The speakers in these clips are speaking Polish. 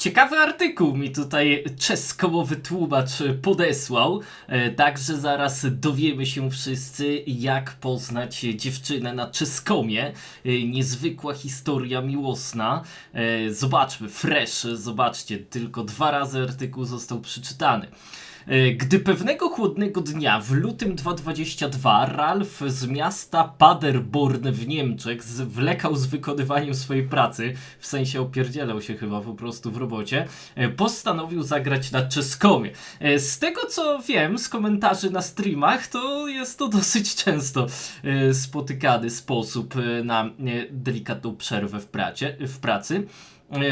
Ciekawy artykuł mi tutaj czeskomowy tłumacz podesłał, e, także zaraz dowiemy się wszyscy, jak poznać dziewczynę na czeskomie. E, Niezwykła historia miłosna. E, Zobaczmy, fresh, zobaczcie, tylko dwa razy artykuł został przeczytany. E, Gdy pewnego chłodnego dnia w lutym 2022 Ralf z miasta Paderborn w Niemczech zwlekał z wykonywaniem swojej pracy, w sensie opierdzielał się chyba po prostu w robocie, e, postanowił zagrać na czeskomie. E, Z tego co wiem z komentarzy na streamach, to jest to dosyć często spotykany sposób na delikatną przerwę w, pracie, w pracy.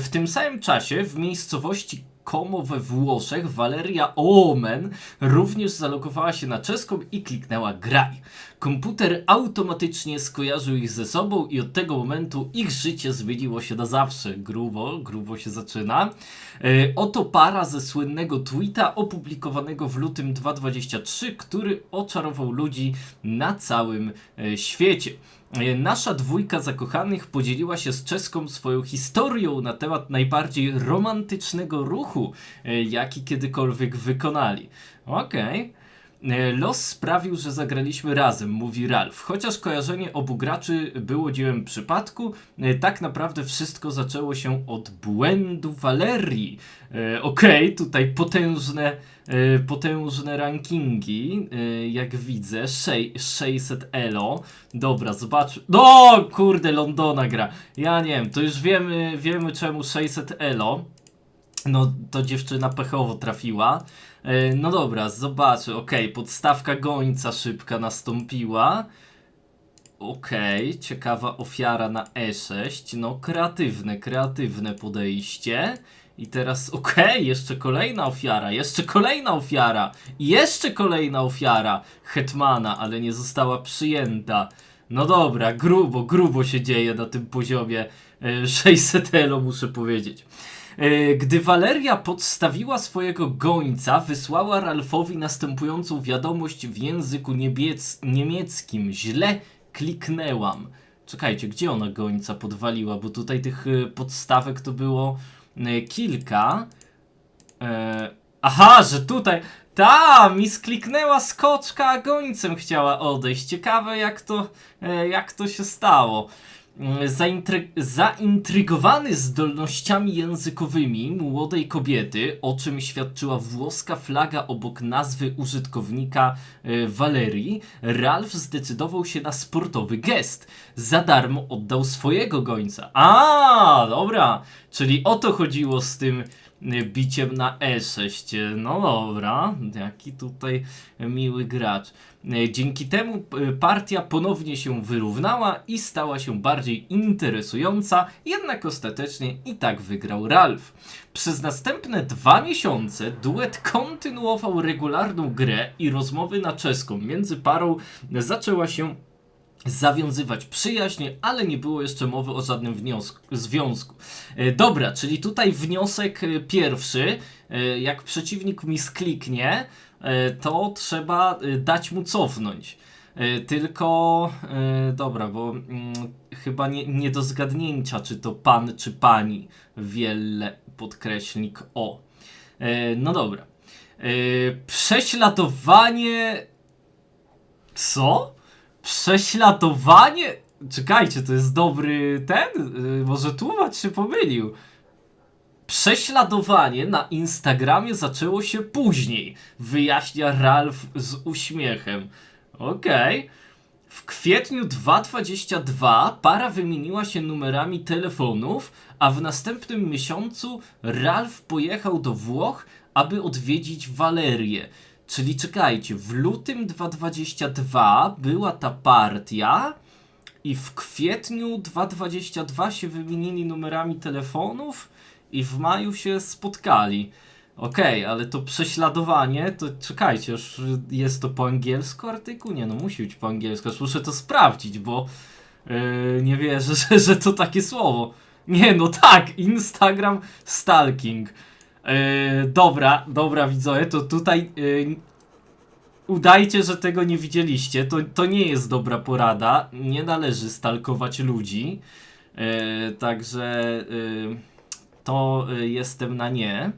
W tym samym czasie w miejscowości Como we Włoszech Valeria Omen również zalogowała się na czeską i kliknęła graj. Komputer automatycznie skojarzył ich ze sobą i od tego momentu ich życie zmieniło się na zawsze. Grubo, grubo się zaczyna. E, oto para ze słynnego tweeta opublikowanego w lutym 2023, który oczarował ludzi na całym e, świecie. E, Nasza dwójka zakochanych podzieliła się z czeską swoją historią na temat najbardziej romantycznego ruchu, e, jaki kiedykolwiek wykonali. Okej. E, Los sprawił, że zagraliśmy razem, mówi Ralph. Chociaż kojarzenie obu graczy było dziełem przypadku, e, tak naprawdę wszystko zaczęło się od błędu Valerii. E, Okej, tutaj potężne, e, potężne rankingi, e, jak widzę, Szej- 600 elo. Dobra, zobacz. No, kurde, Londona gra. Ja nie wiem, to już wiemy, wiemy czemu 600 elo. No, to dziewczyna pechowo trafiła. E, No dobra, zobaczę. Okej, podstawka gońca szybka nastąpiła. Okej, ciekawa ofiara na E6. No, kreatywne, kreatywne podejście. I teraz, okej, jeszcze kolejna ofiara, jeszcze kolejna ofiara, jeszcze kolejna ofiara Hetmana, ale nie została przyjęta. No dobra, grubo, grubo się dzieje na tym poziomie e, 600 elo, muszę powiedzieć. E, Gdy Waleria podstawiła swojego gońca, wysłała Ralfowi następującą wiadomość w języku niebiec- niemieckim. Źle kliknęłam. Czekajcie, gdzie ona gońca podwaliła? Bo tutaj tych e, podstawek to było e, kilka. E, aha, że tutaj. Ta, mi skliknęła skoczka, a gońcem chciała odejść. Ciekawe jak to, jak to się stało. Mm, Zaintry- zaintrygowany zdolnościami językowymi młodej kobiety, o czym świadczyła włoska flaga obok nazwy użytkownika e, Valerii, Ralph zdecydował się na sportowy gest. Za darmo oddał swojego gońca. A, dobra, czyli o to chodziło z tym e, biciem na E6. No dobra, jaki tutaj miły gracz. Dzięki temu e, partia ponownie się wyrównała i stała się bardziej interesująca, jednak ostatecznie i tak wygrał Ralph. Przez następne dwa miesiące duet kontynuował regularną grę i rozmowy na czeską. Między parą zaczęła się zawiązywać przyjaźnie, ale nie było jeszcze mowy o żadnym wniosku, związku. E, dobra, czyli tutaj wniosek e, pierwszy, e, jak przeciwnik mi skliknie, to trzeba dać mu cofnąć. Tylko, dobra, bo mm, chyba nie, nie do zgadnięcia, czy to pan, czy pani. Wiele podkreślnik o. No dobra. Prześladowanie. Co? Prześladowanie? Czekajcie, to jest dobry ten? Y, Może tłumacz się pomylił. Prześladowanie na Instagramie zaczęło się później, wyjaśnia Ralph z uśmiechem. Okej. W kwietniu 2022 para wymieniła się numerami telefonów, a w następnym miesiącu Ralph pojechał do Włoch, aby odwiedzić Walerię. Czyli czekajcie, w lutym 2022 była ta partia i w kwietniu 2022 się wymienili numerami telefonów i w maju się spotkali. Okej, ale to prześladowanie, to czekajcie, już jest to po angielsku artykuł? Nie, no musi być po angielsku, aż muszę to sprawdzić, bo yy, nie wierzę, że, że to takie słowo. Nie, no tak, Instagram stalking. Yy, dobra, dobra widzowie, to tutaj yy, udajcie, że tego nie widzieliście. To, to nie jest dobra porada. Nie należy stalkować ludzi. Yy, także yy, to y, jestem na nie.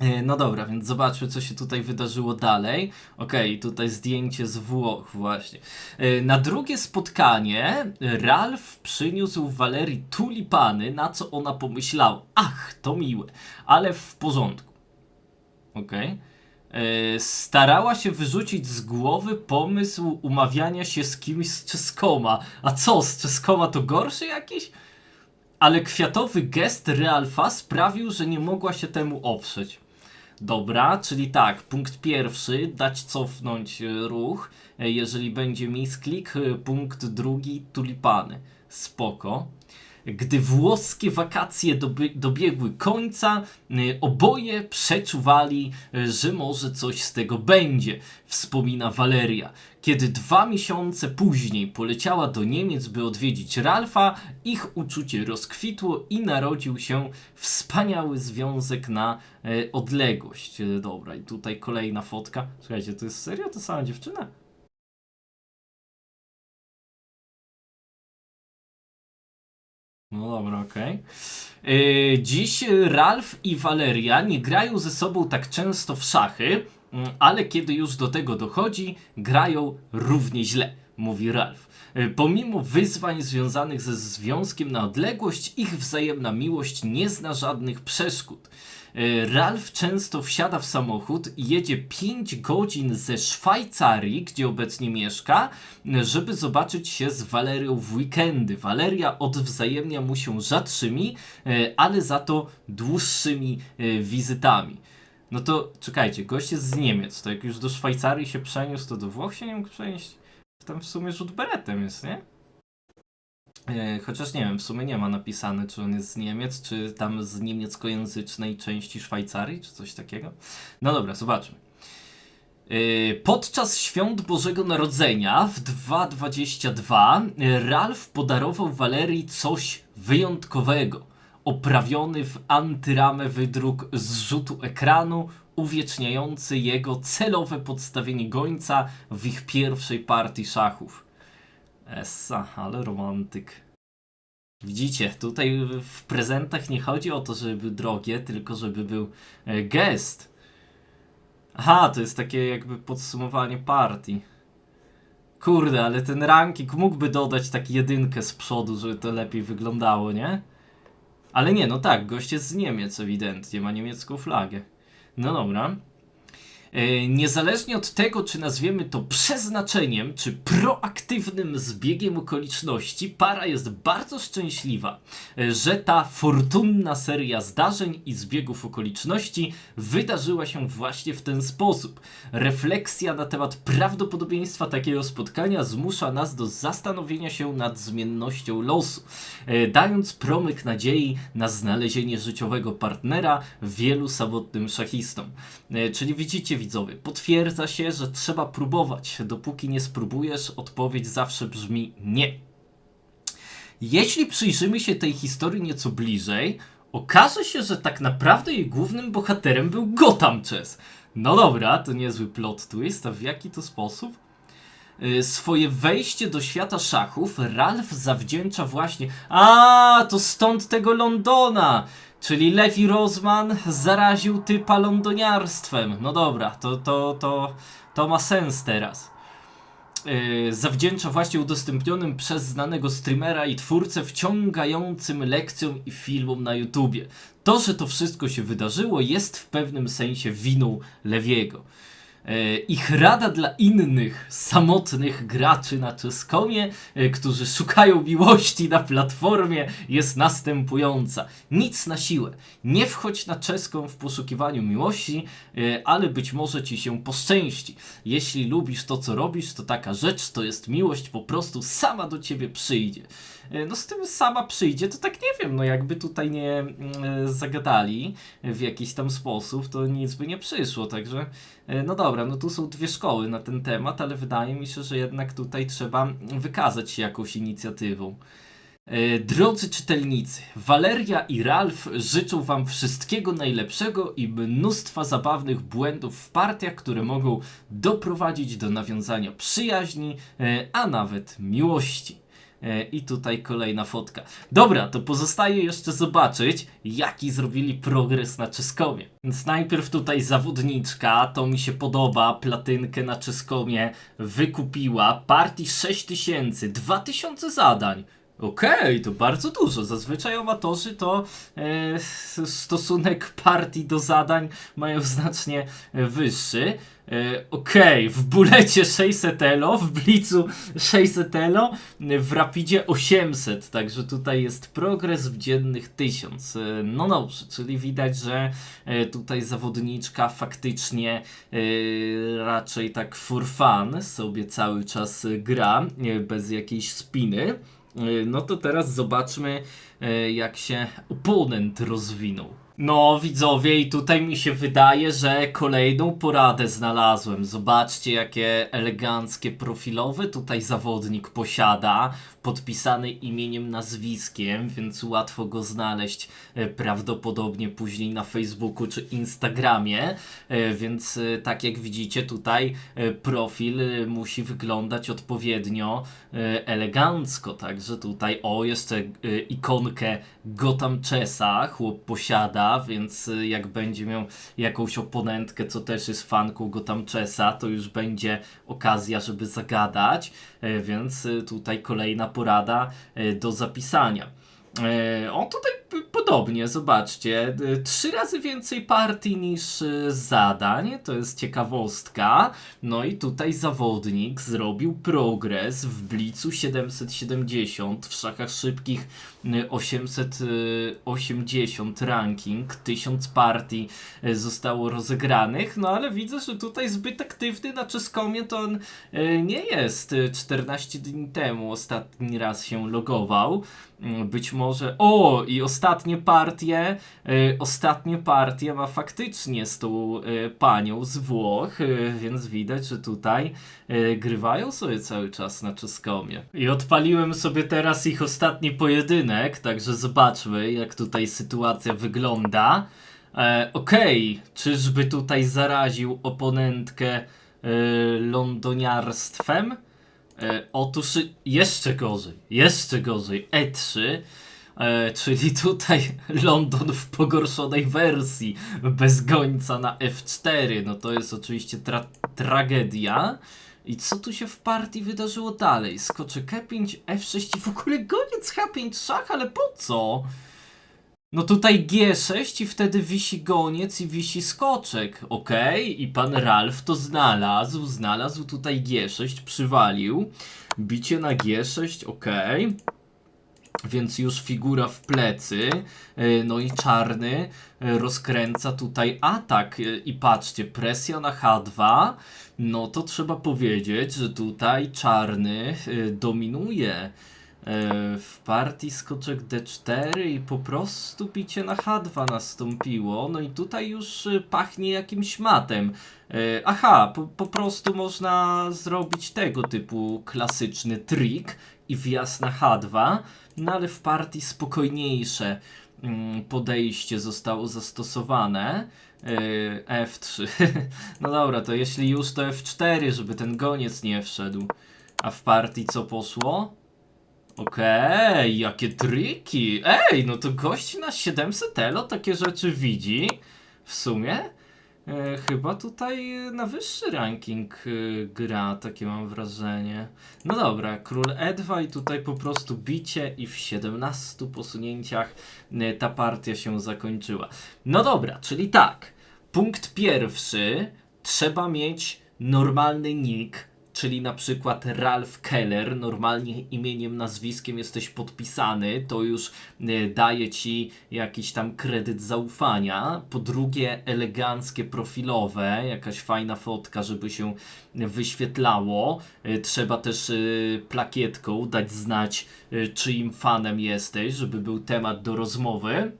E, No dobra, więc zobaczmy, co się tutaj wydarzyło dalej. Okej, tutaj zdjęcie z Włoch, właśnie. E, Na drugie spotkanie Ralf przyniósł Walerii tulipany, na co ona pomyślała. Ach, to miłe, ale w porządku. Okej. E, Starała się wyrzucić z głowy pomysł umawiania się z kimś z Czeskoma. A co, z Czeskoma to gorszy jakiś? Ale kwiatowy gest Realfa sprawił, że nie mogła się temu oprzeć. Dobra, czyli tak, punkt pierwszy, dać cofnąć e, ruch, e, jeżeli będzie misklik, e, punkt drugi, tulipany. Spoko. Gdy włoskie wakacje dobiegły końca, y, oboje przeczuwali, y, że może coś z tego będzie, wspomina Waleria. Kiedy dwa miesiące później poleciała do Niemiec, by odwiedzić Ralfa, ich uczucie rozkwitło i narodził się wspaniały związek na e, odległość. Dobra, i tutaj kolejna fotka. Słuchajcie, to jest serio ta sama dziewczyna? No dobra, okej. Yy, Dziś Ralf i Valeria nie grają ze sobą tak często w szachy, mm, ale kiedy już do tego dochodzi, grają równie źle, mówi Ralf. Yy, Pomimo wyzwań związanych ze związkiem na odległość, ich wzajemna miłość nie zna żadnych przeszkód. Yy, Ralf często wsiada w samochód i jedzie 5 godzin ze Szwajcarii, gdzie obecnie mieszka, żeby zobaczyć się z Walerią w weekendy. Waleria odwzajemnia mu się rzadszymi, yy, ale za to dłuższymi yy, wizytami. No to czekajcie, gość jest z Niemiec, to jak już do Szwajcarii się przeniósł, to do Włoch się nie mógł przenieść? Tam w sumie rzut beretem jest, nie? E, Chociaż nie wiem, w sumie nie ma napisane, czy on jest z Niemiec, czy tam z niemieckojęzycznej części Szwajcarii, czy coś takiego. No dobra, zobaczmy. E, Podczas świąt Bożego Narodzenia w 2.22 Ralf podarował Walerii coś wyjątkowego. Oprawiony w antyramę wydruk z rzutu ekranu, uwieczniający jego celowe podstawienie gońca w ich pierwszej partii szachów. Essa, ale romantyk. Widzicie, tutaj w prezentach nie chodzi o to, żeby były drogie, tylko żeby był e, gest. Aha, to jest takie jakby podsumowanie partii. Kurde, ale ten ranking mógłby dodać tak jedynkę z przodu, żeby to lepiej wyglądało, nie? Ale nie, no tak, gość jest z Niemiec ewidentnie, ma niemiecką flagę. No dobra. E, Niezależnie od tego, czy nazwiemy to przeznaczeniem, czy proaktywnym zbiegiem okoliczności, para jest bardzo szczęśliwa, e, że ta fortunna seria zdarzeń i zbiegów okoliczności wydarzyła się właśnie w ten sposób. Refleksja na temat prawdopodobieństwa takiego spotkania zmusza nas do zastanowienia się nad zmiennością losu, e, dając promyk nadziei na znalezienie życiowego partnera wielu samotnym szachistom. Czyli widzicie widzowie, potwierdza się, że trzeba próbować. Dopóki nie spróbujesz, odpowiedź zawsze brzmi nie. Jeśli przyjrzymy się tej historii nieco bliżej, okaże się, że tak naprawdę jej głównym bohaterem był Gotham Chess. No dobra, to niezły plot twist, a w jaki to sposób? Y, Swoje wejście do świata szachów Ralph zawdzięcza właśnie. A, to stąd tego Londona! Czyli Levi Rozman zaraził typa londoniarstwem. No dobra, to, to, to, to ma sens teraz. Yy, zawdzięcza właśnie udostępnionym przez znanego streamera i twórcę wciągającym lekcjom i filmom na YouTubie. To, że to wszystko się wydarzyło, jest w pewnym sensie winą Lewiego. E, Ich rada dla innych samotnych graczy na Czeskomie, e, którzy szukają miłości na platformie, jest następująca. Nic na siłę. Nie wchodź na czeską w poszukiwaniu miłości, e, ale być może ci się poszczęści. Jeśli lubisz to, co robisz, to taka rzecz to jest miłość, po prostu sama do ciebie przyjdzie. E, No z tym sama przyjdzie, to tak nie wiem, no jakby tutaj nie mm, e, zagadali w jakiś tam sposób, to nic by nie przyszło, także e, no dobra, no tu są dwie szkoły na ten temat, ale wydaje mi się, że jednak tutaj trzeba wykazać się jakąś inicjatywą. Drodzy czytelnicy, Waleria i Ralf życzą Wam wszystkiego najlepszego i mnóstwa zabawnych błędów w partiach, które mogą doprowadzić do nawiązania przyjaźni, a nawet miłości. E, I tutaj kolejna fotka. Dobra, to pozostaje jeszcze zobaczyć, jaki zrobili progres na czeskomie. Więc najpierw tutaj zawodniczka, to mi się podoba, platynkę na czeskomie wykupiła. Partii 6000, 2000 zadań. Okej, to bardzo dużo. Zazwyczaj amatorzy to e, stosunek partii do zadań mają znacznie e, wyższy. E, Okej, w bulecie 600 elo, w blicu 600 elo, w rapidzie 800, także tutaj jest progres w dziennych 1000. E, No dobrze, czyli widać, że e, tutaj zawodniczka faktycznie e, raczej tak for fun sobie cały czas gra, e, bez jakiejś spiny. E, No to teraz zobaczmy, e, jak się oponent rozwinął. No, widzowie, i tutaj mi się wydaje, że kolejną poradę znalazłem. Zobaczcie, jakie eleganckie profilowe tutaj zawodnik posiada. Podpisany imieniem, nazwiskiem, więc łatwo go znaleźć e, prawdopodobnie później na Facebooku czy Instagramie. E, Więc e, tak jak widzicie, tutaj profil musi wyglądać odpowiednio elegancko. Także tutaj, o, jeszcze ikonkę Gotham Chessa chłop posiada, więc e, jak będzie miał jakąś oponentkę, co też jest fanką Gotham Chessa, to już będzie okazja, żeby zagadać. E, Więc e, tutaj kolejna porada e, do zapisania. E, O, tutaj podobnie, zobaczcie. e, Trzy razy więcej partii niż e, zadań, to jest ciekawostka. No i tutaj zawodnik zrobił progres w blicu 770, w szachach szybkich e, 880 ranking, 1000 partii zostało rozegranych, no ale widzę, że tutaj zbyt aktywny na czeskomie to on nie jest. E, 14 dni temu ostatni raz się logował. Być może. O! I ostatnie partie. E, ostatnie partie ma faktycznie z tą e, panią z Włoch, e, więc widać, że tutaj grywają sobie cały czas na czeskomie. I odpaliłem sobie teraz ich ostatni pojedynek, także zobaczmy, jak tutaj sytuacja wygląda. E, Okej, czyżby tutaj zaraził oponentkę e, londoniarstwem? E, otóż jeszcze gorzej, jeszcze gorzej. E3, e, czyli tutaj London w pogorszonej wersji, bez gońca na F4. No to jest oczywiście tra tragedia. I co tu się w partii wydarzyło dalej? Skoczek E5, F6 i w ogóle goniec H5 szach, ale po co? No tutaj G6 i wtedy wisi goniec i wisi skoczek, okej? I pan Ralf to znalazł, znalazł tutaj G6, przywalił. Bicie na G6, okej. Więc już figura w plecy, e, no i czarny e, rozkręca tutaj atak e, i patrzcie, presja na H2, no to trzeba powiedzieć, że tutaj czarny dominuje. W partii skoczek D4 i po prostu bicie na H2 nastąpiło. No i tutaj już pachnie jakimś matem. Aha, po, po prostu można zrobić tego typu klasyczny trik i wjazd na H2, no ale w partii spokojniejsze mm, podejście zostało zastosowane. E, F3. No dobra, to jeśli już to F4, żeby ten goniec nie wszedł. A w partii co poszło? Okej, jakie triki. Ej, no to gość na 700 elo takie rzeczy widzi. W sumie. E, chyba tutaj na wyższy ranking e, gra, takie mam wrażenie. No dobra, król E2 i tutaj po prostu bicie i w 17 posunięciach e, ta partia się zakończyła. No dobra, czyli tak. Punkt pierwszy. Trzeba mieć normalny nick, czyli na przykład Ralph Keller, normalnie imieniem, nazwiskiem jesteś podpisany, to już e, daje ci jakiś tam kredyt zaufania. Po drugie, eleganckie profilowe, jakaś fajna fotka, żeby się wyświetlało. E, Trzeba też e, plakietką dać znać, czyim fanem jesteś, żeby był temat do rozmowy.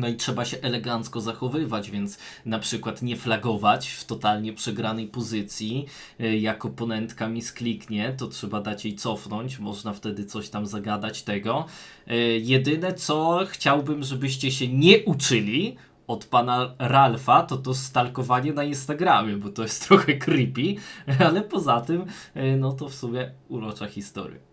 No i trzeba się elegancko zachowywać, więc na przykład nie flagować w totalnie przegranej pozycji. Y, Jak oponentka mi skliknie, to trzeba dać jej cofnąć, można wtedy coś tam zagadać tego. Y, Jedyne co chciałbym, żebyście się nie uczyli od pana Ralfa, to to stalkowanie na Instagramie, bo to jest trochę creepy, ale poza tym, y, no to w sumie urocza historia.